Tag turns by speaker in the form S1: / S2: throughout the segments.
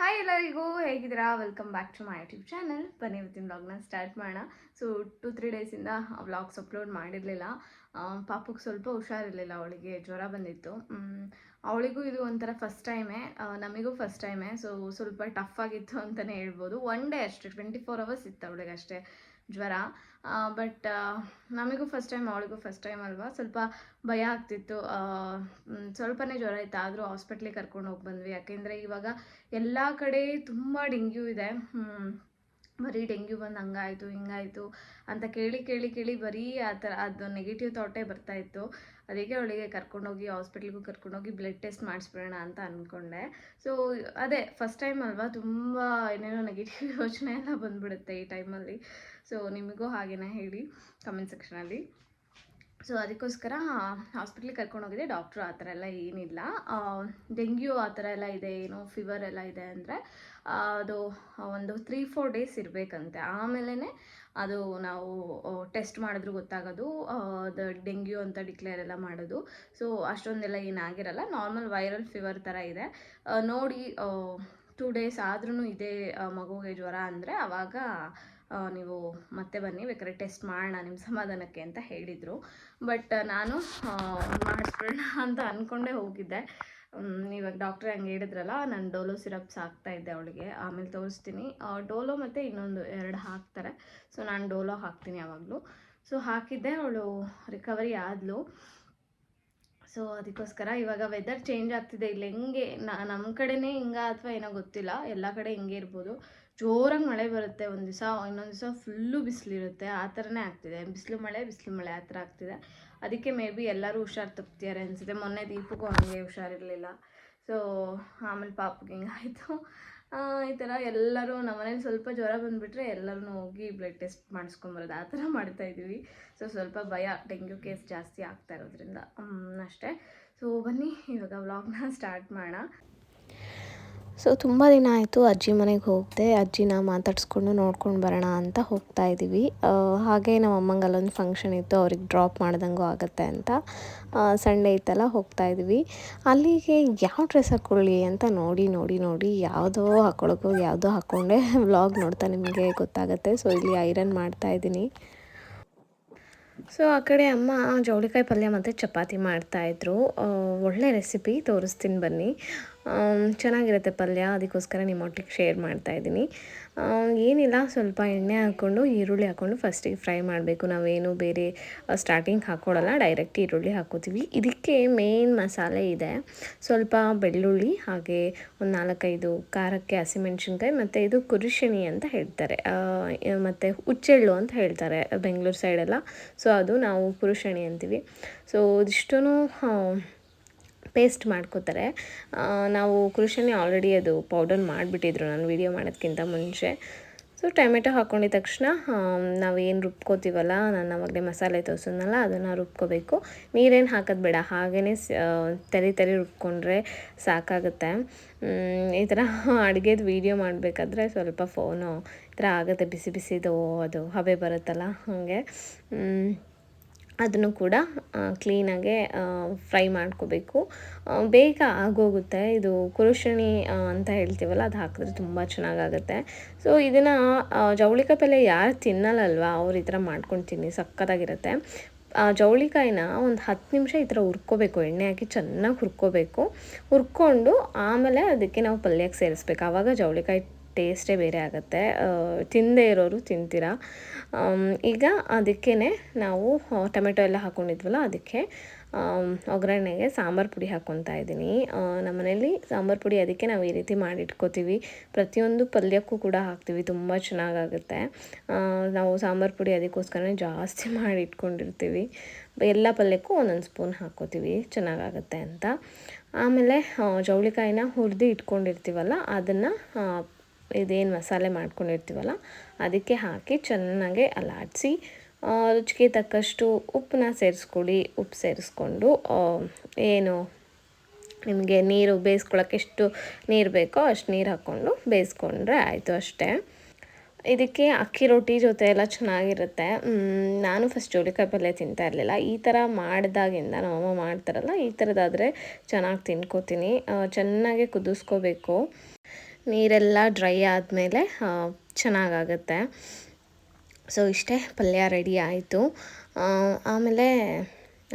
S1: Hi ಎಲ್ಲರಿಗೂ, ಹೇಗಿದ್ದೀರಾ? Welcome back to my YouTube channel ಬನ್ನಿ, ಇವತ್ತಿನ ವ್ಲಾಗ್ನ ಸ್ಟಾರ್ಟ್ ಮಾಡೋಣ. ಸೊ ಟು ತ್ರೀ ಡೇಸಿಂದ ವ್ಲಾಗ್ಸ್ ಅಪ್ಲೋಡ್ ಮಾಡಿರಲಿಲ್ಲ. ಪಾಪಕ್ಕೆ ಸ್ವಲ್ಪ ಹುಷಾರಿರಲಿಲ್ಲ, ಅವಳಿಗೆ ಜ್ವರ ಬಂದಿತ್ತು. ಅವಳಿಗೂ ಇದು ಒಂಥರ ಫಸ್ಟ್ ಟೈಮೇ ನಮಗೂ ಫಸ್ಟ್ ಟೈಮೇ ಸೊ ಸ್ವಲ್ಪ ಟಫ್ ಆಗಿತ್ತು ಅಂತಲೇ ಹೇಳ್ಬೋದು. ಒನ್ ಡೇ ಅಷ್ಟೇ ಟ್ವೆಂಟಿ ಫೋರ್ ಅವರ್ಸ್ ಇತ್ತು ಅವಳಿಗೆ ಅಷ್ಟೇ ಜ್ವರ. ಬಟ್ ನಮಗೂ ಫಸ್ಟ್ ಟೈಮ್ ಅವಳಿಗೂ ಫಸ್ಟ್ ಟೈಮ್ ಅಲ್ವಾ? ಸ್ವಲ್ಪ ಭಯ ಆಗ್ತಿತ್ತು. ಸ್ವಲ್ಪನೇ ಜ್ವರ ಇತ್ತು. ಆದರೂ ಹಾಸ್ಪಿಟ್ಲಿಗೆ ಕರ್ಕೊಂಡು ಹೋಗಿ ಬಂದ್ವಿ. ಯಾಕೆಂದರೆ ಇವಾಗ ಎಲ್ಲ ಕಡೆ ತುಂಬ ಡೆಂಗ್ಯೂ ಇದೆ. ಬರೀ ಡೆಂಗ್ಯೂ ಬಂದು ಹಂಗಾಯಿತು, ಹಿಂಗಾಯಿತು ಅಂತ ಕೇಳಿ ಕೇಳಿ ಕೇಳಿ ಬರೀ ಆ ಥರ ಅದು ನೆಗೆಟಿವ್ ಥಾಟೇ ಬರ್ತಾ ಇತ್ತು. ಅದಕ್ಕೆ ಅವಳಿಗೆ ಕರ್ಕೊಂಡೋಗಿ ಹಾಸ್ಪಿಟ್ಲಿಗೂ ಕರ್ಕೊಂಡೋಗಿ ಬ್ಲಡ್ ಟೆಸ್ಟ್ ಮಾಡಿಸ್ಬಿಡೋಣ ಅಂತ ಅಂದ್ಕೊಂಡೆ ಸೊ ಅದೇ ಫಸ್ಟ್ ಟೈಮ್ ಅಲ್ವಾ, ತುಂಬ ಏನೇನೋ ನೆಗೆಟಿವ್ ಯೋಚನೆ ಎಲ್ಲ ಬಂದ್ಬಿಡುತ್ತೆ ಈ ಟೈಮಲ್ಲಿ ಸೊ ನಿಮಗೂ ಹಾಗೇನೆ ಹೇಳಿ ಕಮೆಂಟ್ ಸೆಕ್ಷನಲ್ಲಿ ಸೊ ಅದಕ್ಕೋಸ್ಕರ ಹಾಸ್ಪಿಟ್ಲಿಗೆ ಕರ್ಕೊಂಡು ಹೋಗಿದ್ದೆ. ಡಾಕ್ಟ್ರು ಆ ಥರ ಎಲ್ಲ ಏನಿಲ್ಲ. ಡೆಂಗ್ಯೂ ಆ ಥರ ಎಲ್ಲ ಇದೆ, ಏನೋ ಫೀವರ್ ಎಲ್ಲ ಇದೆ ಅಂದರೆ ಅದು ಒಂದು ತ್ರೀ ಫೋರ್ ಡೇಸ್ ಇರಬೇಕಂತೆ. ಆಮೇಲೆ ಅದು ನಾವು ಟೆಸ್ಟ್ ಮಾಡಿದ್ರು ಗೊತ್ತಾಗೋದು. ದ ಡೆಂಗ್ಯೂ ಅಂತ ಡಿಕ್ಲೇರ್ ಎಲ್ಲ ಮಾಡೋದು. ಸೊ ಅಷ್ಟೊಂದೆಲ್ಲ ಏನಾಗಿರಲ್ಲ. ನಾರ್ಮಲ್ ವೈರಲ್ ಫೀವರ್ ಥರ ಇದೆ. ನೋಡಿ ಟೂ ಡೇಸ್ ಆದ್ರೂ ಇದೇ ಮಗುವಿಗೆ ಜ್ವರ ಅಂದರೆ ಆವಾಗ ನೀವು ಮತ್ತೆ ಬನ್ನಿ, ಬೇಕಾದ್ರೆ ಟೆಸ್ಟ್ ಮಾಡೋಣ ನಿಮ್ಮ ಸಮಾಧಾನಕ್ಕೆ ಅಂತ ಹೇಳಿದರು. ಬಟ್ ನಾನು ಮಾಡಿಸ್ಬಿಡೋಣ ಅಂತ ಅಂದ್ಕೊಂಡೇ ಹೋಗಿದ್ದೆ. ಇವಾಗ ಡಾಕ್ಟ್ರ್ ಹಂಗೆ ಹೇಳಿದ್ರಲ್ಲ, ನಾನು ಡೋಲೋ ಸಿರಪ್ಸ್ ಹಾಕ್ತಾ ಇದ್ದೆ ಅವಳಿಗೆ. ಆಮೇಲೆ ತೋರಿಸ್ತೀನಿ. ಡೋಲೋ ಮತ್ತು ಇನ್ನೊಂದು ಎರಡು ಹಾಕ್ತಾರೆ. ಸೊ ನಾನು ಡೋಲೋ ಹಾಕ್ತೀನಿ ಯಾವಾಗಲೂ. ಸೊ ಹಾಕಿದ್ದೆ, ಅವಳು ರಿಕವರಿ ಆದಳು ಸೊ ಅದಕ್ಕೋಸ್ಕರ ಇವಾಗ ವೆದರ್ ಚೇಂಜ್ ಆಗ್ತಿದೆ. ಇಲ್ಲಿ ಹೆಂಗೆ ನಮ್ಮ ಕಡೆನೇ ಹಿಂಗ ಅಥವಾ ಏನೋ ಗೊತ್ತಿಲ್ಲ. ಎಲ್ಲ ಕಡೆ ಹಿಂಗೆ ಇರ್ಬೋದು. ಜೋರಾಗಿ ಮಳೆ ಬರುತ್ತೆ ಒಂದು ದಿವಸ, ಇನ್ನೊಂದು ದಿವಸ ಫುಲ್ಲು ಬಿಸಿಲಿರುತ್ತೆ, ಆ ಥರನೇ ಆಗ್ತಿದೆ. ಬಿಸಿಲು ಮಳೆ ಬಿಸಿಲು ಮಳೆ, ಆ ಥರ ಆಗ್ತಿದೆ. ಅದಕ್ಕೆ ಮೇ ಬಿ ಎಲ್ಲರೂ ಹುಷಾರು ತಪ್ತಿದ್ದಾರೆ ಅನಿಸುತ್ತೆ. ಮೊನ್ನೆ ದೀಪಕ್ಕೂ ಹಂಗೆ ಹುಷಾರಿರಲಿಲ್ಲ. ಸೊ ಆಮೇಲೆ ಪಾಪಗೆ ಹಿಂಗಾಯಿತು. ಈ ಥರ ಎಲ್ಲರೂ ನಮ್ಮನೇಲಿ ಸ್ವಲ್ಪ ಜ್ವರ ಬಂದುಬಿಟ್ರೆ ಎಲ್ಲರೂ ಹೋಗಿ ಬ್ಲಡ್ ಟೆಸ್ಟ್ ಮಾಡಿಸ್ಕೊಂಬರೋದು ಆ ಥರ ಮಾಡ್ತಾ ಇದ್ದೀವಿ. ಸೊ ಸ್ವಲ್ಪ ಭಯ, ಡೆಂಗ್ಯೂ ಕೇಸ್ ಜಾಸ್ತಿ ಆಗ್ತಾ ಇರೋದ್ರಿಂದ. ಅಷ್ಟೇ. ಸೊ ಬನ್ನಿ, ಇವಾಗ ವ್ಲಾಗ್ನ ಸ್ಟಾರ್ಟ್ ಮಾಡೋಣ.
S2: ಸೊ ತುಂಬ ದಿನ ಆಯಿತು ಅಜ್ಜಿ ಮನೆಗೆ ಹೋಗದೆ. ಅಜ್ಜಿನ ಮಾತಾಡಿಸ್ಕೊಂಡು ನೋಡ್ಕೊಂಡು ಬರೋಣ ಅಂತ ಹೋಗ್ತಾ ಇದ್ದೀವಿ ಹಾಗೆ ನಮ್ಮ ಅಮ್ಮಂಗೆ ಅಲ್ಲೊಂದು ಫಂಕ್ಷನ್ ಇತ್ತು, ಅವ್ರಿಗೆ ಡ್ರಾಪ್ ಮಾಡ್ದಂಗೂ ಆಗುತ್ತೆ ಅಂತ. ಸಂಡೇ ಇತ್ತಲ್ಲ, ಹೋಗ್ತಾ ಇದ್ದೀವಿ ಅಲ್ಲಿಗೆ ಯಾವ ಡ್ರೆಸ್ ಹಾಕ್ಕೊಳ್ಳಿ ಅಂತ ನೋಡಿ ನೋಡಿ ನೋಡಿ ಯಾವುದೋ ಹಾಕ್ಕೊಳಕ್ಕೋ ಯಾವುದೋ ಹಾಕ್ಕೊಂಡೆ ವ್ಲಾಗ್ ನೋಡ್ತಾ ನಿಮಗೆ ಗೊತ್ತಾಗುತ್ತೆ. ಸೊ ಇಲ್ಲಿ ಐರನ್ ಮಾಡ್ತಾ ಇದ್ದೀನಿ ಸೊ ಆ ಕಡೆ ಅಮ್ಮ ಜವಳಿಕಾಯಿ ಪಲ್ಯ ಮತ್ತು ಚಪಾತಿ ಮಾಡ್ತಾಯಿದ್ರು ಒಳ್ಳೆ ರೆಸಿಪಿ ತೋರಿಸ್ತೀನಿ ಬನ್ನಿ. ಚೆನ್ನಾಗಿರುತ್ತೆ ಪಲ್ಯ. ಅದಕ್ಕೋಸ್ಕರ ನಿಮ್ಮೊಟ್ಟಿಗೆ ಶೇರ್ ಮಾಡ್ತಾಯಿದ್ದೀನಿ ಏನಿಲ್ಲ, ಸ್ವಲ್ಪ ಎಣ್ಣೆ ಹಾಕ್ಕೊಂಡು, ಈರುಳ್ಳಿ ಹಾಕ್ಕೊಂಡು ಫಸ್ಟಿಗೆ ಫ್ರೈ ಮಾಡಬೇಕು. ನಾವೇನು ಬೇರೆ ಸ್ಟಾರ್ಟಿಂಗ್ ಹಾಕ್ಕೊಡಲ್ಲ ಡೈರೆಕ್ಟ್ ಈರುಳ್ಳಿ ಹಾಕ್ಕೋತೀವಿ ಇದಕ್ಕೆ ಮೇನ್ ಮಸಾಲೆ ಇದೆ. ಸ್ವಲ್ಪ ಬೆಳ್ಳುಳ್ಳಿ, ಹಾಗೆ ಒಂದು ನಾಲ್ಕೈದು ಖಾರಕ್ಕೆ ಹಸಿಮೆಣ್ಸಿನ್ಕಾಯಿ, ಮತ್ತು ಇದು ಕುರಿಶಿಣಿ ಅಂತ ಹೇಳ್ತಾರೆ. ಮತ್ತು ಹುಚ್ಚೆಳ್ಳು ಅಂತ ಹೇಳ್ತಾರೆ, ಬೆಂಗಳೂರು ಸೈಡೆಲ್ಲ ಸೊ ಅದು ನಾವು ಕುರುಶಣಿ ಅಂತೀವಿ. ಸೊ ಇದಿಷ್ಟೂ ಪೇಸ್ಟ್ ಮಾಡ್ಕೋತಾರೆ. ನಾವು ಕೃಷಿನೇ ಆಲ್ರೆಡಿ ಅದು ಪೌಡರ್ ಮಾಡಿಬಿಟ್ಟಿದ್ರು ನಾನು ವೀಡಿಯೋ ಮಾಡೋದಕ್ಕಿಂತ ಮುಂಚೆ. ಸೊ ಟೊಮೆಟೊ ಹಾಕ್ಕೊಂಡಿದ ತಕ್ಷಣ ನಾವೇನು ರುಬ್ಕೋತೀವಲ್ಲ, ನಾನು ಅವಾಗಲೇ ಮಸಾಲೆ ತೋರಿಸೋದ್ನಲ್ಲ, ಅದನ್ನು ರುಬ್ಕೋಬೇಕು. ನೀರೇನು ಹಾಕೋದು ಬೇಡ ಹಾಗೇ ತರಿ ತರಿ ರುಬ್ಕೊಂಡ್ರೆ ಸಾಕಾಗುತ್ತೆ. ಈ ಥರ ಅಡುಗೆದು ವೀಡಿಯೋ ಮಾಡಬೇಕಾದ್ರೆ ಸ್ವಲ್ಪ ಫೋನು ಈ ಥರ ಆಗುತ್ತೆ, ಬಿಸಿ ಬಿಸಿದು ಅದು ಹಬೆ ಬರುತ್ತಲ್ಲ, ಹಾಗೆ. ಅದನ್ನು ಕೂಡ ಕ್ಲೀನಾಗೆ ಫ್ರೈ ಮಾಡ್ಕೋಬೇಕು. ಬೇಗ ಆಗೋಗುತ್ತೆ. ಇದು ಕುರುಶಣಿ ಅಂತ ಹೇಳ್ತೀವಲ್ಲ, ಅದು ಹಾಕಿದ್ರೆ ತುಂಬ ಚೆನ್ನಾಗಾಗುತ್ತೆ. ಸೊ ಇದನ್ನು ಜವಳಿಕಾಯಿ ಪಲ್ಯ ಯಾರು ತಿನ್ನಲ್ಲಲ್ವಾ? ಅವ್ರು ಈ ಥರ ಮಾಡ್ಕೊಂಡು ತಿನ್ನಿ ಸಕ್ಕತ್ತಾಗಿರುತ್ತೆ ಜವಳಿಕಾಯಿನ ಒಂದು ಹತ್ತು ನಿಮಿಷ ಈ ಥರ ಹುರ್ಕೋಬೇಕು. ಎಣ್ಣೆ ಹಾಕಿ ಚೆನ್ನಾಗಿ ಹುರ್ಕೋಬೇಕು. ಹುರ್ಕೊಂಡು ಆಮೇಲೆ ಅದಕ್ಕೆ ನಾವು ಪಲ್ಯಕ್ಕೆ ಸೇರಿಸ್ಬೇಕು. ಆವಾಗ ಜವಳಿಕಾಯಿ ಟೇಸ್ಟೇ ಬೇರೆ ಆಗುತ್ತೆ. ತಿಂದೇ ಇರೋರು ತಿಂತೀರಾ? ಈಗ ಅದಕ್ಕೇ ನಾವು ಟೊಮೆಟೊ ಎಲ್ಲ ಹಾಕ್ಕೊಂಡಿದ್ವಲ್ಲ ಅದಕ್ಕೆ ಒಗ್ಗರಣೆಗೆ ಸಾಂಬಾರು ಪುಡಿ ಹಾಕ್ಕೊತಾ ಇದ್ದೀನಿ. ನಮ್ಮನೇಲಿ ನಮ್ಮ ಮನೇಲಿ ಸಾಂಬಾರು ಪುಡಿ ಅದಕ್ಕೆ ನಾವು ಈ ರೀತಿ ಮಾಡಿ ಇಟ್ಕೋತೀವಿ ಪ್ರತಿಯೊಂದು ಪಲ್ಯಕ್ಕೂ ಕೂಡ ಹಾಕ್ತೀವಿ, ತುಂಬ ಚೆನ್ನಾಗಾಗುತ್ತೆ. ನಾವು ಸಾಂಬಾರು ಪುಡಿ ಅದಕ್ಕೋಸ್ಕರನೇ ಜಾಸ್ತಿ ಮಾಡಿ ಇಟ್ಕೊಂಡಿರ್ತೀವಿ ಎಲ್ಲ ಪಲ್ಯಕ್ಕೂ ಒಂದೊಂದು ಸ್ಪೂನ್ ಹಾಕ್ಕೋತೀವಿ, ಚೆನ್ನಾಗಾಗುತ್ತೆ ಅಂತ. ಆಮೇಲೆ ಜವಳಿಕಾಯಿನ ಹುರಿದು ಇಟ್ಕೊಂಡಿರ್ತೀವಲ್ಲ, ಅದನ್ನು ಇದೇನು ಮಸಾಲೆ ಮಾಡ್ಕೊಂಡಿರ್ತೀವಲ್ಲ, ಅದಕ್ಕೆ ಹಾಕಿ ಚೆನ್ನಾಗಿ ಅಲ್ಲಾಡಿಸಿ ರುಚಿಗೆ ತಕ್ಕಷ್ಟು ಉಪ್ಪನ್ನ ಸೇರಿಸ್ಕೊಳ್ಳಿ ಉಪ್ಪು ಸೇರಿಸ್ಕೊಂಡು ಏನು ನಿಮಗೆ ನೀರು ಬೇಯಿಸ್ಕೊಳಕ್ಕೆ ಎಷ್ಟು ನೀರು ಬೇಕೋ ಅಷ್ಟು ನೀರು ಹಾಕ್ಕೊಂಡು ಬೇಯಿಸ್ಕೊಂಡ್ರೆ ಆಯಿತು ಅಷ್ಟೇ. ಇದಕ್ಕೆ ಅಕ್ಕಿ ರೊಟ್ಟಿ ಜೊತೆ ಎಲ್ಲ ಚೆನ್ನಾಗಿರುತ್ತೆ. ನಾನು ಫಸ್ಟ್ ಜೋಳಿಕಾಯಿ ಪಲ್ಯ ತಿಂತಾ ಇರಲಿಲ್ಲ. ಈ ಥರ ಮಾಡಿದಾಗಿಂದ ನಮ್ಮಮ್ಮ ಮಾಡ್ತಾರಲ್ಲ, ಈ ಥರದಾದರೆ ಚೆನ್ನಾಗಿ ತಿನ್ಕೋತೀನಿ. ಚೆನ್ನಾಗಿ ಕುದಿಸ್ಕೋಬೇಕು. ನೀರೆಲ್ಲ ಡ್ರೈ ಆದಮೇಲೆ ಚೆನ್ನಾಗಾಗತ್ತೆ. ಸೊ, ಇಷ್ಟೇ, ಪಲ್ಯ ರೆಡಿ ಆಯಿತು. ಆಮೇಲೆ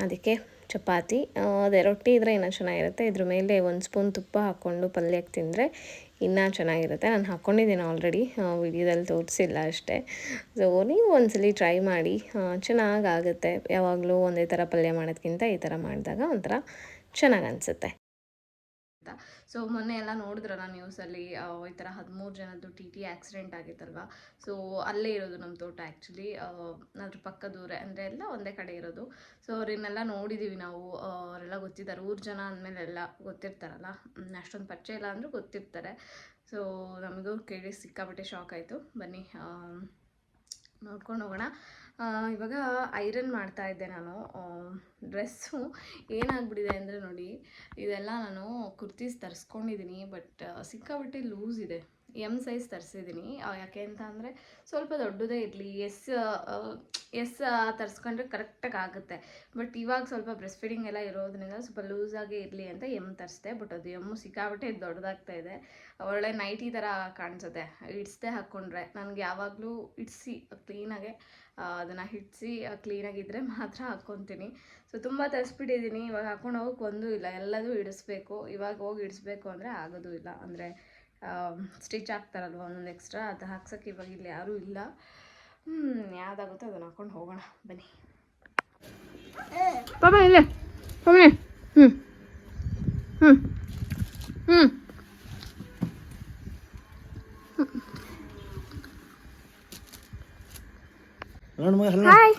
S2: ಅದಕ್ಕೆ ಚಪಾತಿ ಅದೇ ರೊಟ್ಟಿ ಇದ್ದರೆ ಇನ್ನೂ ಚೆನ್ನಾಗಿರುತ್ತೆ. ಇದ್ರ ಮೇಲೆ ಒಂದು ಸ್ಪೂನ್ ತುಪ್ಪ ಹಾಕ್ಕೊಂಡು ಪಲ್ಯಕ್ಕೆ ತಿಂದರೆ ಇನ್ನೂ ಚೆನ್ನಾಗಿರುತ್ತೆ. ನಾನು ಹಾಕ್ಕೊಂಡಿದ್ದೀನಿ ಆಲ್ರೆಡಿ ವಿಡಿಯೋದಲ್ಲಿ ತೋರಿಸಿಲ್ಲ ಅಷ್ಟೇ. ಸೊ, ನೀವು ಒಂದ್ಸಲಿ ಟ್ರೈ ಮಾಡಿ. ಚೆನ್ನಾಗಾಗುತ್ತೆ. ಯಾವಾಗಲೂ ಒಂದೇ ಥರ ಪಲ್ಯ ಮಾಡೋದ್ಕಿಂತ ಈ ಥರ ಮಾಡಿದಾಗ ಒಂಥರ ಚೆನ್ನಾಗಿ ಅನಿಸುತ್ತೆ.
S1: ಸೊ ಮೊನ್ನೆ ಎಲ್ಲ ನೋಡಿದ್ರಲ್ಲ ನ್ಯೂಸಲ್ಲಿ ಈ ಥರ ಹದಿಮೂರು ಜನದ್ದು ಟಿ ಟಿ ಆಕ್ಸಿಡೆಂಟ್ ಆಗಿತ್ತಲ್ವ? ಸೊ ಅಲ್ಲೇ ಇರೋದು ನಮ್ಮ ತೋಟ ಆ್ಯಕ್ಚುಲಿ ಅದ್ರ ಪಕ್ಕದೂರೇ ಅಂದರೆ ಎಲ್ಲ ಒಂದೇ ಕಡೆ ಇರೋದು. ಸೊ ಅವ್ರನ್ನೆಲ್ಲ ನೋಡಿದ್ದೀವಿ ನಾವು. ಅವರೆಲ್ಲ ಗೊತ್ತಿದ್ದಾರೆ. ಊರು ಜನ ಅಂದಮೇಲೆ ಎಲ್ಲ ಗೊತ್ತಿರ್ತಾರಲ್ಲ. ಅಷ್ಟೊಂದು ಪರಿಚಯ ಇಲ್ಲ ಅಂದರೂ ಗೊತ್ತಿರ್ತಾರೆ. ಸೊ ನಮಗೂ ಕೇಳಿ ಸಿಕ್ಕಾಪಟ್ಟೆ ಶಾಕ್ ಆಯಿತು. ಬನ್ನಿ ನೋಡ್ಕೊಂಡು ಹೋಗೋಣ. ಇವಾಗ ಐರನ್ ಮಾಡ್ತಾ ಇದ್ದೆ ನಾನು ಡ್ರೆಸ್ಸು. ಏನಾಗ್ಬಿಟ್ಟಿದೆ ಅಂದರೆ ನೋಡಿ, ಇದೆಲ್ಲ ನಾನು ಕುರ್ತೀಸ್ ತರಿಸ್ಕೊಂಡಿದ್ದೀನಿ ಬಟ್ ಸಿಕ್ಕಾಪಟ್ಟೆ ಲೂಸ್ ಇದೆ. ಎಂ ಸೈಜ್ ತರಿಸಿದ್ದೀನಿ ಯಾಕೆ ಅಂತ ಅಂದರೆ ಸ್ವಲ್ಪ ದೊಡ್ಡದೇ ಇರಲಿ. ಎಸ್ ಎಸ್ ತರಿಸ್ಕೊಂಡ್ರೆ ಕರೆಕ್ಟಾಗಿ ಆಗುತ್ತೆ. ಬಟ್ ಇವಾಗ ಸ್ವಲ್ಪ ಬ್ರೆಸ್ಟ್ ಫೀಡಿಂಗ್ ಎಲ್ಲ ಇರೋದ್ರಿಂದ ಸ್ವಲ್ಪ ಲೂಸಾಗೇ ಇರಲಿ ಅಂತ ಎಂ ತರಿಸಿದೆ. ಬಟ್ ಅದು ಎಮ್ಮು ಸಿಕ್ಕಾಬಿಟ್ಟೆ ದೊಡ್ಡದಾಗ್ತಾ ಇದೆ. ಒಳ್ಳೆ ನೈಟಿ ಥರ ಕಾಣಿಸುತ್ತೆ. ಇಡ್ಸ್ದೇ ಹಾಕ್ಕೊಂಡ್ರೆ ನನಗೆ ಯಾವಾಗಲೂ ಇಡಿಸಿ ಕ್ಲೀನಾಗೆ ಅದನ್ನು ಹಿಡಿಸಿ ಕ್ಲೀನಾಗಿದ್ದರೆ ಮಾತ್ರ ಹಾಕ್ಕೊತೀನಿ ಸೊ ತುಂಬ ತರಿಸ್ಬಿಟ್ಟಿದ್ದೀನಿ ಇವಾಗ ಹಾಕೊಂಡು ಹೋಗಕ್ಕೆ ಒಂದೂ ಇಲ್ಲ. ಎಲ್ಲದೂ ಇಡಿಸ್ಬೇಕು ಇವಾಗ ಹೋಗಿ ಇಡಿಸ್ಬೇಕು ಅಂದರೆ ಆಗೋದೂ ಇಲ್ಲ. ಅಂದರೆ ಸ್ಟಿಚ್ ಹಾಕ್ತಾರಲ್ವ ಒಂದೊಂದು ಎಕ್ಸ್ಟ್ರಾ ಅದು ಹಾಕ್ಸೋಕ್ಕೆ ಇವಾಗ ಇಲ್ಲಿ ಯಾರೂ ಇಲ್ಲ. ಹ್ಞೂ ಯಾವುದಾಗುತ್ತೋ ಅದನ್ನು ಹಾಕ್ಕೊಂಡು ಹೋಗೋಣ ಬನ್ನಿ. ಪಾಪ ಇಲ್ಲೇ. ಪಾಪನೆ ಹ್ಞೂ ಹ್ಞೂ ಹ್ಞೂ ಹಾಯ್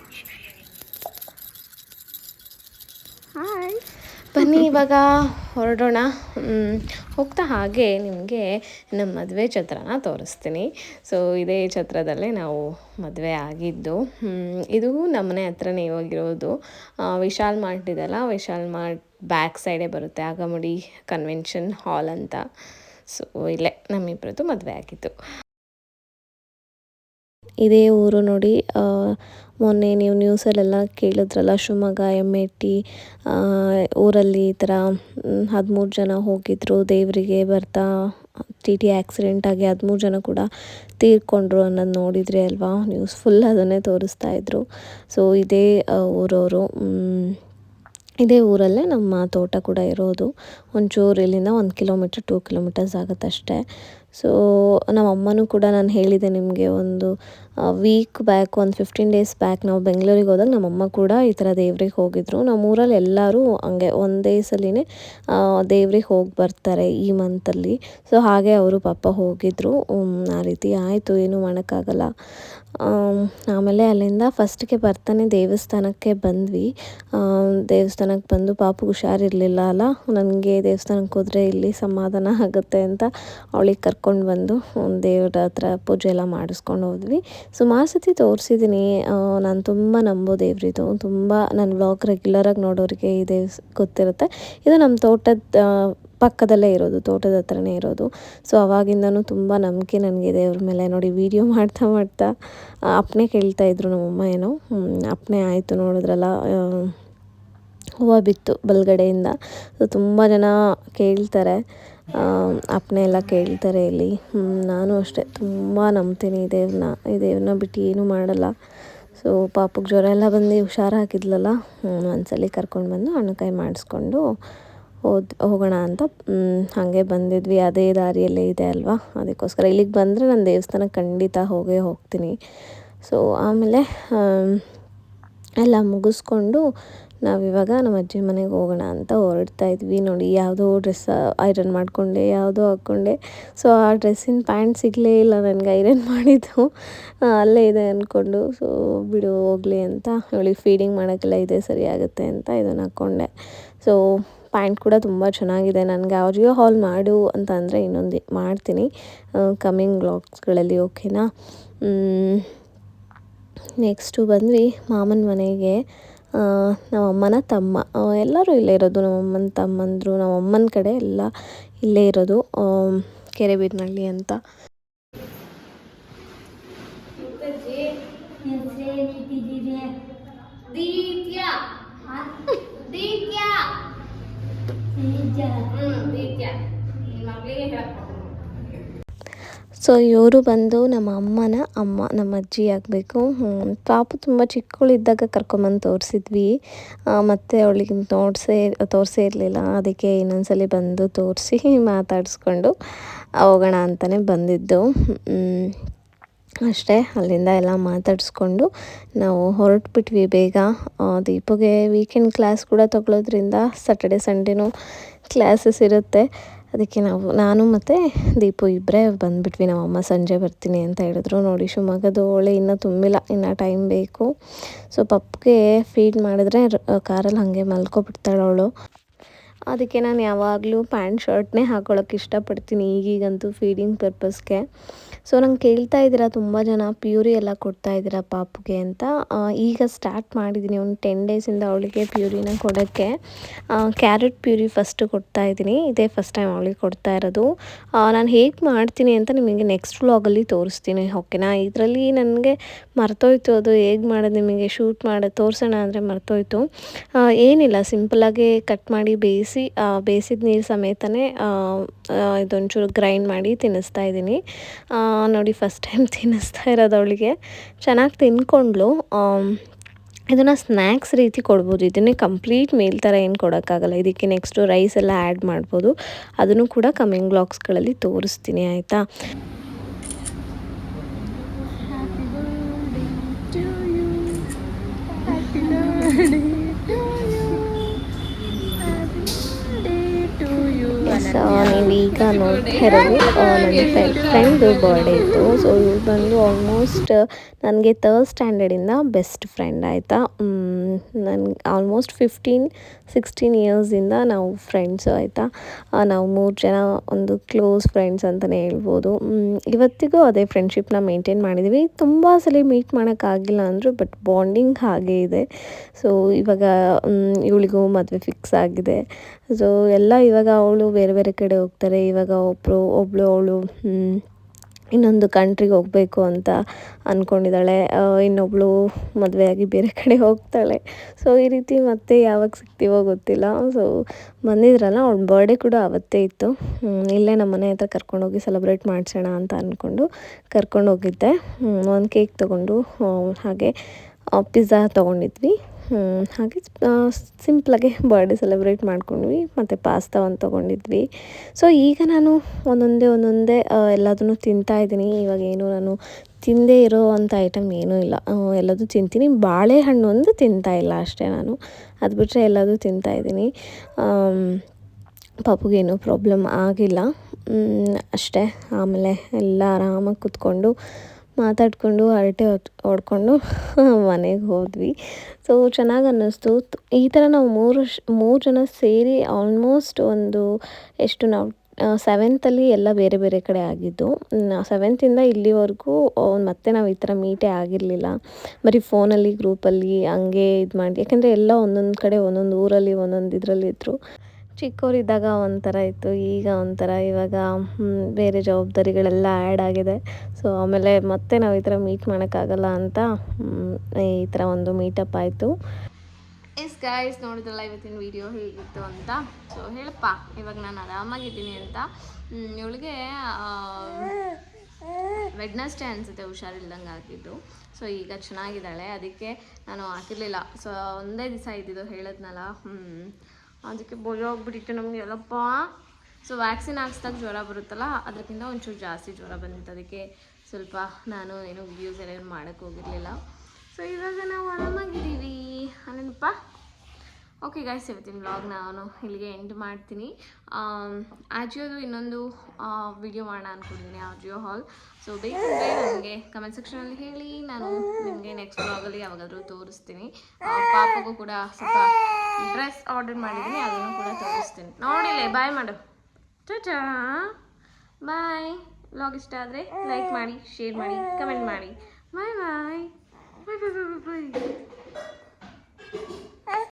S1: ಹಾಯ್
S2: ಬನ್ನಿ ಇವಾಗ ಹೊರಡೋಣ. ಹೋಗ್ತಾ ಹಾಗೆ ನಿಮಗೆ ನಮ್ಮ ಮದುವೆ ಛತ್ರನ ತೋರಿಸ್ತೀನಿ. ಸೊ ಇದೇ ಛತ್ರದಲ್ಲೇ ನಾವು ಮದುವೆ ಆಗಿದ್ದು. ಇದು ನಮ್ಮನೆ ಹತ್ರನೇ ಇವಾಗಿರೋದು. ವಿಶಾಲ್ ಮಾರ್ಟ್ ಇದೆಲ್ಲ ವಿಶಾಲ್ ಮಾರ್ಟ್ ಬ್ಯಾಕ್ ಸೈಡೇ ಬರುತ್ತೆ ಆಗಮುಡಿ ಕನ್ವೆನ್ಷನ್ ಹಾಲ್ ಅಂತ. ಸೊ ಇಲ್ಲೇ ನಮ್ಮಿಬ್ಬರದ್ದು ಮದುವೆ ಆಗಿತ್ತು ಇದೇ ಊರು ನೋಡಿ ಮೊನ್ನೆ ನೀವು ನ್ಯೂಸಲ್ಲೆಲ್ಲ ಕೇಳಿದ್ರಲ್ಲ, ಶಿವಮೊಗ್ಗ ಎಂ ಟಿ ಊರಲ್ಲಿ ಈ ಥರ ಹದಿಮೂರು ಜನ ಹೋಗಿದ್ರು, ದೇವರಿಗೆ ಬರ್ತಾ ಟಿ ಟಿ ಆಕ್ಸಿಡೆಂಟ್ ಆಗಿ ಹದಿಮೂರು ಜನ ಕೂಡ ತೀರ್ಕೊಂಡ್ರು ಅನ್ನೋದು ನೋಡಿದ್ರಿ ಅಲ್ವಾ? ನ್ಯೂಸ್ ಫುಲ್ ಅದನ್ನೇ ತೋರಿಸ್ತಾ ಇದ್ರು. ಸೊ ಇದೇ ಊರವರು ಇದೇ ಊರಲ್ಲೇ ನಮ್ಮ ತೋಟ ಕೂಡ ಇರೋದು. ಒಂಚೂರು ಇಲ್ಲಿಂದ ಒಂದು ಕಿಲೋಮೀಟ್ರ್ ಟೂ ಕಿಲೋಮೀಟರ್ಸ್ ಆಗುತ್ತೆ ಸೊ ನಮ್ಮ ಅಮ್ಮನೂ ಕೂಡ ನಾನು ಹೇಳಿದೆ ನಿಮಗೆ ಒಂದು ವೀಕ್ ಬ್ಯಾಕ್ ಒಂದು ಫಿಫ್ಟೀನ್ ಡೇಸ್ ಬ್ಯಾಕ್ ನಾವು ಬೆಂಗಳೂರಿಗೆ ಹೋದಾಗ ನಮ್ಮಮ್ಮ ಕೂಡ ಈ ಥರ ದೇವ್ರಿಗೆ ಹೋಗಿದ್ರು. ನಮ್ಮ ಊರಲ್ಲಿ ಎಲ್ಲರೂ ಹಂಗೆ ಒಂದೇ ಸಲಿನೇ ದೇವ್ರಿಗೆ ಹೋಗಿ ಬರ್ತಾರೆ ಈ ಮಂತಲ್ಲಿ ಸೊ ಹಾಗೆ ಅವರು ಪಾಪ ಹೋಗಿದ್ರು. ಆ ರೀತಿ ಆಯಿತು, ಏನೂ ಮಾಡೋಕ್ಕಾಗಲ್ಲ. ಆಮೇಲೆ ಅಲ್ಲಿಂದ ಫಸ್ಟಿಗೆ ಬರ್ತಾನೆ ದೇವಸ್ಥಾನಕ್ಕೆ ಬಂದ್ವಿ. ದೇವಸ್ಥಾನಕ್ಕೆ ಬಂದು ಪಾಪು ಹುಷಾರಿರಲಿಲ್ಲ ಅಲ್ಲ, ನನಗೆ ದೇವಸ್ಥಾನಕ್ಕೆ ಹೋದರೆ ಇಲ್ಲಿ ಸಮಾಧಾನ ಆಗುತ್ತೆ ಅಂತ ಅವಳಿಗೆ ಕರ್ಕೊಂಡು ಬಂದು ದೇವ್ರ ಹತ್ರ ಪೂಜೆ ಎಲ್ಲ ಮಾಡಿಸ್ಕೊಂಡು ಹೋದ್ವಿ. ಸುಮಾರು ಸತಿ ತೋರಿಸಿದ್ದೀನಿ ನಾನು ತುಂಬ ನಂಬೋ ದೇವ್ರಿದು ತುಂಬ ನನ್ನ ವ್ಲಾಗ್ ರೆಗ್ಯುಲರಾಗಿ ನೋಡೋರಿಗೆ ಈ ದೇವ್ಸ್ ಗೊತ್ತಿರುತ್ತೆ. ಇದು ನಮ್ಮ ತೋಟದ ಪಕ್ಕದಲ್ಲೇ ಇರೋದು ತೋಟದ ಹತ್ರನೇ ಇರೋದು. ಸೊ ಅವಾಗಿಂದನೂ ತುಂಬ ನಂಬಿಕೆ ನನಗೆ ದೇವ್ರ ಮೇಲೆ ನೋಡಿ ವೀಡಿಯೋ ಮಾಡ್ತಾ ಮಾಡ್ತಾ ಅಪ್ಪನೆ ಕೇಳ್ತಾ ಇದ್ರು ನಮ್ಮಮ್ಮ ಏನೋ. ಅಪ್ಪಣೆ ಆಯಿತು ನೋಡಿದ್ರಲ್ಲ ಹೂವು ಬಿತ್ತು ಬಲಗಡೆಯಿಂದ. ಸೊ ತುಂಬ ಜನ ಕೇಳ್ತಾರೆ. ಆ, ಅಪ್ಪನೇ ಎಲ್ಲ ಕೇಳ್ತಾರೆ ಇಲ್ಲಿ. ನಾನು ಅಷ್ಟೇ. ತುಂಬ ನಂಬ್ತೀನಿ ಈ ದೇವ್ರನ್ನ ಈ ದೇವ್ರನ್ನ ಬಿಟ್ಟು ಏನೂ ಮಾಡಲ್ಲ. ಸೊ ಪಾಪಕ್ಕೆ ಜ್ವರ ಎಲ್ಲ ಬಂದು ಹುಷಾರಾಗಿದ್ಲಲ್ಲ? ಒಂದ್ಸಲಿ ಕರ್ಕೊಂಡು ಬಂದು ಹಣ್ಣುಕಾಯಿ ಮಾಡಿಸ್ಕೊಂಡು ಹೋದ್, ಹೋಗೋಣ ಅಂತ ಹಾಗೆ ಬಂದಿದ್ವಿ. ಅದೇ ದಾರಿಯಲ್ಲೇ ಇದೆ ಅಲ್ವಾ? ಅದಕ್ಕೋಸ್ಕರ ಇಲ್ಲಿಗೆ ಬಂದರೆ ನಾನು ದೇವಸ್ಥಾನಕ್ಕೆ ಖಂಡಿತ ಹೋಗೇ ಹೋಗ್ತೀನಿ. ಸೊ ಆಮೇಲೆ ಎಲ್ಲ ಮುಗಿಸ್ಕೊಂಡು ನಾವಿವಾಗ ನಮ್ಮ ಅಜ್ಜಿ ಮನೆಗೆ ಹೋಗೋಣ ಅಂತ ಹೊರಡ್ತಾ ಇದ್ವಿ. ನೋಡಿ, ಯಾವುದೋ ಡ್ರೆಸ್, ಐರನ್ ಮಾಡಿಕೊಂಡೆ, ಯಾವುದೋ ಹಾಕ್ಕೊಂಡೆ ಸೊ ಆ ಡ್ರೆಸ್ಸಿನ ಪ್ಯಾಂಟ್ ಸಿಗಲೇ ಇಲ್ಲ ನನಗೆ, ಐರನ್ ಮಾಡಿದ್ದು. ಅಲ್ಲೇ ಇದೆ ಅಂದ್ಕೊಂಡು ಸೊ ಬಿಡು, ಹೋಗಲಿ ಅಂತ ಅವಳಿಗೆ ಫೀಡಿಂಗ್ ಮಾಡೋಕ್ಕೆಲ್ಲ ಇದೆ, ಸರಿ ಆಗುತ್ತೆ ಅಂತ ಇದನ್ನು ಹಾಕ್ಕೊಂಡೆ ಸೊ ಪ್ಯಾಂಟ್ ಕೂಡ ತುಂಬ ಚೆನ್ನಾಗಿದೆ. ನನಗೆ ಆಡಿಯೋ ಹಾಲ್ ಮಾಡು ಅಂತ ಅಂದರೆ ಇನ್ನೊಂದು ಮಾಡ್ತೀನಿ. ಕಮ್ಮಿಂಗ್ ಬ್ಲಾಗ್ಸ್ಗಳಲ್ಲಿ ಓಕೆನಾ ನೆಕ್ಸ್ಟು ಬಂದ್ವಿ ಮಾಮನ ಮನೆಗೆ. ನಮ್ಮಮ್ಮನ ತಮ್ಮ. ಎಲ್ಲರೂ ಇಲ್ಲೇ ಇರೋದು. ನಮ್ಮಮ್ಮನ ತಮ್ಮಂದರು, ನಮ್ಮಮ್ಮನ ಕಡೆ ಎಲ್ಲ ಇಲ್ಲೇ ಇರೋದು. ಕೆರೆಬೀರ್ನಳ್ಳಿ ಅಂತ.
S1: ದೀತ್ಯ! ದೀತ್ಯ!
S2: ಸೊ ಇವರು ಬಂದು ನಮ್ಮ ಅಮ್ಮನ ಅಮ್ಮ, ನಮ್ಮ ಅಜ್ಜಿ ಆಗಬೇಕು. ಪಾಪು ತುಂಬ ಚಿಕ್ಕವಳಿದ್ದಾಗ ಕರ್ಕೊಂಬಂದು ತೋರಿಸಿದ್ವಿ. ಮತ್ತು ಅವಳಿಗೆ ತೋರಿಸೇ ತೋರಿಸೇ ಇರಲಿಲ್ಲ. ಅದಕ್ಕೆ ಇನ್ನೊಂದ್ಸಲಿ ಬಂದು ತೋರಿಸಿ ಮಾತಾಡಿಸ್ಕೊಂಡು ಹೋಗೋಣ ಅಂತಲೇ ಬಂದಿದ್ದು. ಅಷ್ಟೇ, ಅಲ್ಲಿಂದ ಎಲ್ಲ ಮಾತಾಡಿಸ್ಕೊಂಡು ನಾವು ಹೊರಟ್ಬಿಟ್ವಿ ಬೇಗ. ದೀಪಗೆ ವೀಕೆಂಡ್ ಕ್ಲಾಸ್ ಕೂಡ ತಗೊಳ್ಳೋದ್ರಿಂದ ಸ್ಯಾಟರ್ಡೆ ಸಂಡೇನೂ ಕ್ಲಾಸಸ್ ಇರುತ್ತೆ. ಅದಕ್ಕೆ ನಾವು, ನಾನು ಮತ್ತು ದೀಪು ಇಬ್ಬರೇ ಬಂದುಬಿಟ್ವಿ. ನಮ್ಮಮ್ಮ ಸಂಜೆ ಬರ್ತೀನಿ ಅಂತ ಹೇಳಿದ್ರು. ನೋಡಿ ಶಿವಮೊಗ್ಗದ ಓಳೆ ಇನ್ನೂ ತುಂಬಿಲ್ಲ. ಇನ್ನು ಟೈಮ್ ಬೇಕು. ಸೊ ಪಪ್ಪಗೆ ಫೀಡ್ ಮಾಡಿದ್ರೆ ಕಾರಲ್ಲಿ ಹಾಗೆ ಮಲ್ಕೊಬಿಡ್ತಾಳೆ ಅವಳು. ಅದಕ್ಕೆ ನಾನು ಯಾವಾಗಲೂ ಪ್ಯಾಂಟ್ ಶರ್ಟ್ನೇ ಹಾಕೊಳ್ಳೋಕೆ ಇಷ್ಟಪಡ್ತೀನಿ ಈಗೀಗಂತೂ ಫೀಡಿಂಗ್ ಪರ್ಪಸ್ಗೆ ಸೊ ನಂಗೆ ಕೇಳ್ತಾ ಇದ್ದೀರಾ, ತುಂಬ ಜನ ಪ್ಯೂರಿ ಎಲ್ಲ ಕೊಡ್ತಾ ಇದ್ದೀರಾ ಪಾಪುಗೆ ಅಂತ. ಈಗ ಸ್ಟಾರ್ಟ್ ಮಾಡಿದ್ದೀನಿ, ಒಂದು ಟೆನ್ ಡೇಸಿಂದ ಅವಳಿಗೆ ಪ್ಯೂರಿನ ಕೊಡೋಕ್ಕೆ. ಕ್ಯಾರೆಟ್ ಪ್ಯೂರಿ ಫಸ್ಟ್ ಕೊಡ್ತಾ ಇದ್ದೀನಿ, ಇದೇ ಫಸ್ಟ್ ಟೈಮ್ ಅವಳಿಗೆ ಕೊಡ್ತಾ ಇರೋದು. ನಾನು ಹೇಗೆ ಮಾಡ್ತೀನಿ ಅಂತ ನಿಮಗೆ ನೆಕ್ಸ್ಟ್ ವ್ಲಾಗಲ್ಲಿ ತೋರಿಸ್ತೀನಿ ಓಕೆನಾ ಇದರಲ್ಲಿ ನನಗೆ ಮರ್ತೋಯ್ತು ಅದು, ಹೇಗೆ ಮಾಡೋದು ನಿಮಗೆ ಶೂಟ್ ಮಾಡೋದು ತೋರಿಸೋಣ ಅಂದರೆ ಮರ್ತೋಯ್ತು. ಏನಿಲ್ಲ ಸಿಂಪಲಾಗಿ ಕಟ್ ಮಾಡಿ ಬೇಯಿಸಿ ಬೇಯಿಸಿದ ನೀರು ಸಮೇತನೇ ಇದೊಂಚೂರು ಗ್ರೈಂಡ್ ಮಾಡಿ ತಿನ್ನಿಸ್ತಾ ಇದ್ದೀನಿ. ನೋಡಿ ಫಸ್ಟ್ ಟೈಮ್ ತಿನ್ನಿಸ್ತಾ ಇರೋದು ಅವಳಿಗೆ. ಚೆನ್ನಾಗಿ ತಿನ್ಕೊಂಡ್ಲು ಇದನ್ನು ಸ್ನ್ಯಾಕ್ಸ್ ರೀತಿ ಕೊಡ್ಬೋದು. ಇದನ್ನೇ ಕಂಪ್ಲೀಟ್ ಮೇಲ್ ಥರ ಏನು ಕೊಡೋಕ್ಕಾಗಲ್ಲ. ಇದಕ್ಕೆ ನೆಕ್ಸ್ಟು ರೈಸ್ ಎಲ್ಲ ಆ್ಯಡ್ ಮಾಡ್ಬೋದು. ಅದನ್ನು ಕೂಡ ಕಮಿಂಗ್ ಬ್ಲಾಗ್ಸ್ಗಳಲ್ಲಿ ತೋರಿಸ್ತೀನಿ, ಆಯಿತಾ? ಸೊ ನೀವು ಈಗ ನೋಡ್ತಾ ಇರೋದು ನನ್ನ ಫ್ರೆಂಡ್ ಫ್ರೆಂಡ್ದು ಬರ್ಡೇ ಇತ್ತು. ಸೊ ಇವ್ರು ಬಂದು ಆಲ್ಮೋಸ್ಟ್ ನನಗೆ ತರ್ಡ್ ಸ್ಟ್ಯಾಂಡರ್ಡಿಂದ ಬೆಸ್ಟ್ ಫ್ರೆಂಡ್ ಆಯಿತಾ. ನನ್ಗೆ ಆಲ್ಮೋಸ್ಟ್ ಫಿಫ್ಟೀನ್ ಸಿಕ್ಸ್ಟೀನ್ ಇಯರ್ಸಿಂದ ನಾವು ಫ್ರೆಂಡ್ಸು ಆಯಿತಾ. ನಾವು ಮೂರು ಜನ ಒಂದು ಕ್ಲೋಸ್ ಫ್ರೆಂಡ್ಸ್ ಅಂತಲೇ ಹೇಳ್ಬೋದು. ಇವತ್ತಿಗೂ ಅದೇ ಫ್ರೆಂಡ್ಶಿಪ್ನ ಮೇಂಟೈನ್ ಮಾಡಿದ್ದೀವಿ ತುಂಬ ಸಲ ಮೀಟ್ ಮಾಡೋಕ್ಕಾಗಿಲ್ಲ ಅಂದರು ಬಟ್ ಬಾಂಡಿಂಗ್ ಹಾಗೇ ಇದೆ. ಸೊ ಇವಾಗ ಇವಳಿಗೂ ಮದುವೆ ಫಿಕ್ಸ್ ಆಗಿದೆ. ಸೊ ಎಲ್ಲ ಇವಾಗ ಅವಳು ಬೇರೆ ಬೇರೆ ಕಡೆ ಹೋಗ್ತಾರೆ ಇವಾಗ ಒಬ್ಬರು ಒಬ್ಬಳು ಅವಳು ಇನ್ನೊಂದು ಕಂಟ್ರಿಗೆ ಹೋಗಬೇಕು ಅಂತ ಅಂದ್ಕೊಂಡಿದ್ದಾಳೆ ಇನ್ನೊಬ್ಬಳು ಮದುವೆಯಾಗಿ ಬೇರೆ ಕಡೆ ಹೋಗ್ತಾಳೆ. ಸೊ ಈ ರೀತಿ ಮತ್ತೆ ಯಾವಾಗ ಸಿಗ್ತೀವೋ ಗೊತ್ತಿಲ್ಲ. ಸೊ ಬಂದಿದ್ರಲ್ಲ, ಅವಳ ಬರ್ಡೇ ಕೂಡ ಅವತ್ತೇ ಇತ್ತು. ಇಲ್ಲೇ ನಮ್ಮ ಮನೆ ಹತ್ರ ಕರ್ಕೊಂಡೋಗಿ ಸೆಲೆಬ್ರೇಟ್ ಮಾಡಿಸೋಣ ಅಂತ ಅಂದ್ಕೊಂಡು ಕರ್ಕೊಂಡೋಗಿದ್ದೆ ಒಂದು ಕೇಕ್ ತೊಗೊಂಡು ಹಾಗೆ ಪಿಜ್ಜಾ ತೊಗೊಂಡಿದ್ವಿ. ಹಾಗೆ ಸಿಂಪ್ಲಾಗೆ ಬರ್ಡೇ ಸೆಲೆಬ್ರೇಟ್ ಮಾಡ್ಕೊಂಡ್ವಿ, ಮತ್ತು ಪಾಸ್ತಾ ಒಂದು ತೊಗೊಂಡಿದ್ವಿ. ಸೊ ಈಗ ನಾನು ಒಂದೊಂದೇ ಒಂದೊಂದೇ ಎಲ್ಲದನ್ನು ತಿಂತಾ ಇದ್ದೀನಿ. ಇವಾಗ ಏನು ನಾನು ತಿಂದೇ ಇರೋ ಅಂಥ ಐಟಮ್ ಏನೂ ಇಲ್ಲ. ಎಲ್ಲದೂ ತಿಂತೀನಿ. ಬಾಳೆಹಣ್ಣು ಒಂದು ತಿಂತಾ ಇಲ್ಲ ಅಷ್ಟೇ ನಾನು. ಅದು ಬಿಟ್ಟರೆ ಎಲ್ಲದೂ ತಿಂತಾ ಇದ್ದೀನಿ. ಪಾಪುಗೇನು ಪ್ರಾಬ್ಲಮ್ ಆಗಿಲ್ಲ. ಅಷ್ಟೇ. ಆಮೇಲೆ ಎಲ್ಲ ಆರಾಮಾಗಿ ಕೂತ್ಕೊಂಡು ಮಾತಾಡಿಕೊಂಡು ಹರಟೆ ಹೊಡ್ಕೊಂಡು ಮನೆಗೆ ಹೋದ್ವಿ. ಸೊ ಚೆನ್ನಾಗಿ ಅನ್ನಿಸ್ತು. ಈ ಥರ ನಾವು ಮೂರು ಮೂರು ಜನ ಸೇರಿ ಆಲ್ಮೋಸ್ಟ್ ಒಂದು ಎಷ್ಟು ನಾವು ಸೆವೆಂತಲ್ಲಿ ಎಲ್ಲ ಬೇರೆ ಬೇರೆ ಕಡೆ ಆಗಿದ್ದು. ಸೆವೆಂತಿಂದ ಇಲ್ಲಿವರೆಗೂ ಮತ್ತೆ ನಾವು ಈ ಥರ ಮೀಟೇ ಆಗಿರಲಿಲ್ಲ. ಬರೀ ಫೋನಲ್ಲಿ ಗ್ರೂಪಲ್ಲಿ ಹಂಗೆ ಇದು ಮಾಡಿ ಯಾಕೆಂದರೆ ಎಲ್ಲ ಒಂದೊಂದು ಕಡೆ ಒಂದೊಂದು ಊರಲ್ಲಿ ಒಂದೊಂದು ಇದರಲ್ಲಿ ಇದ್ದರು ಚಿಕ್ಕವರಿದ್ದಾಗ ಒಂಥರ ಇತ್ತು, ಈಗ ಒಂಥರ ಇವಾಗ ಬೇರೆ ಜವಾಬ್ದಾರಿಗಳೆಲ್ಲ ಆ್ಯಡ್ ಆಗಿದೆ. ಸೊ ಆಮೇಲೆ ಮತ್ತೆ ನಾವು ಈ ಥರ ಮೀಟ್ ಮಾಡೋಕ್ಕಾಗಲ್ಲ ಅಂತ ಈ ಥರ ಒಂದು ಮೀಟಪ್ ಆಯಿತು.
S1: ಎಸ್ ಗಾಯ್ಸ್ ನೋಡಿದ್ರಲ್ಲ ಇವತ್ತಿನ ವಿಡಿಯೋ ಹೇಗಿತ್ತು ಅಂತ? ಸೊ ಹೇಳಪ್ಪ, ಇವಾಗ ನಾನು ಆರಾಮಾಗಿದ್ದೀನಿ ಅಂತ. ಇವಳಿಗೆ ವೆಡ್ನಸ್ಡೇ ಅನಿಸುತ್ತೆ, ಹುಷಾರಿಲ್ದಂಗೆ ಆಗಿದ್ದು ಸೊ ಈಗ ಚೆನ್ನಾಗಿದ್ದಾಳೆ, ಅದಕ್ಕೆ ನಾನು ಹಾಕಿರಲಿಲ್ಲ. ಸೊ ಒಂದೇ ದಿವಸ ಇದ್ದಿದ್ದು ಹೇಳಿದ್ನಲ್ಲ ಅದಕ್ಕೆ ಭಯ ಹೋಗ್ಬಿಟ್ಟಿತ್ತು ನಮಗೆ ಎಲ್ಲಪ್ಪ. ಸೊ ವ್ಯಾಕ್ಸಿನ್ ಹಾಕ್ಸ್ದಾಗ ಜ್ವರ ಬರುತ್ತಲ್ಲ, ಅದಕ್ಕಿಂತ ಒಂಚೂರು ಜಾಸ್ತಿ ಜ್ವರ ಬಂದಿತ್ತು. ಅದಕ್ಕೆ ಸ್ವಲ್ಪ ನಾನು ಏನು ವೀಡಿಯೋಸ್ ಏನೇನು ಮಾಡೋಕ್ಕೆ ಹೋಗಿರಲಿಲ್ಲ. ಸೊ ಇವಾಗ ನಾವು ಆರಾಮಾಗಿದ್ದೀವಿ. ಅಲ್ಲೇನಪ್ಪ ಓಕೆ ಗಾಯ್ಸ್ ಇವತ್ತಿನ ವ್ಲಾಗ್ ನಾನು ಇಲ್ಲಿಗೆ ಎಂಡ್ ಮಾಡ್ತೀನಿ. ಆಜಿಯೋದು ಇನ್ನೊಂದು ವಿಡಿಯೋ ಮಾಡೋಣ ಅಂದ್ಕೊಂಡಿದ್ದೀನಿ ಆಜಿಯೋ ಹಾಲ್ ಸೊ ಬೇಕಂದರೆ ನನಗೆ ಕಮೆಂಟ್ ಸೆಕ್ಷನಲ್ಲಿ ಹೇಳಿ. ನಾನು ನಿಮಗೆ ನೆಕ್ಸ್ಟ್ ವ್ಲಾಗಲ್ಲಿ ಯಾವಾಗಾದರೂ ತೋರಿಸ್ತೀನಿ. ಪಾಪಗೂ ಕೂಡ ಸ್ವಲ್ಪ ಡ್ರೆಸ್ ಆರ್ಡರ್ ಮಾಡಿದ್ದೀನಿ, ಅದನ್ನು ಕೂಡ ತೋರಿಸ್ತೀನಿ. ನೋಡಿಲ್ಲ ಬಾಯ್ ಮಾಡು. ಚಾ ಬಾಯ್ ವ್ಲಾಗ್ ಇಷ್ಟ ಆದರೆ ಲೈಕ್ ಮಾಡಿ ಶೇರ್ ಮಾಡಿ ಕಮೆಂಟ್ ಮಾಡಿ. ಬಾಯ್ ಬಾಯ್ ಬಾಯ್ ಬಾಯ್ ಬಾಯ್ ಬಾಯ್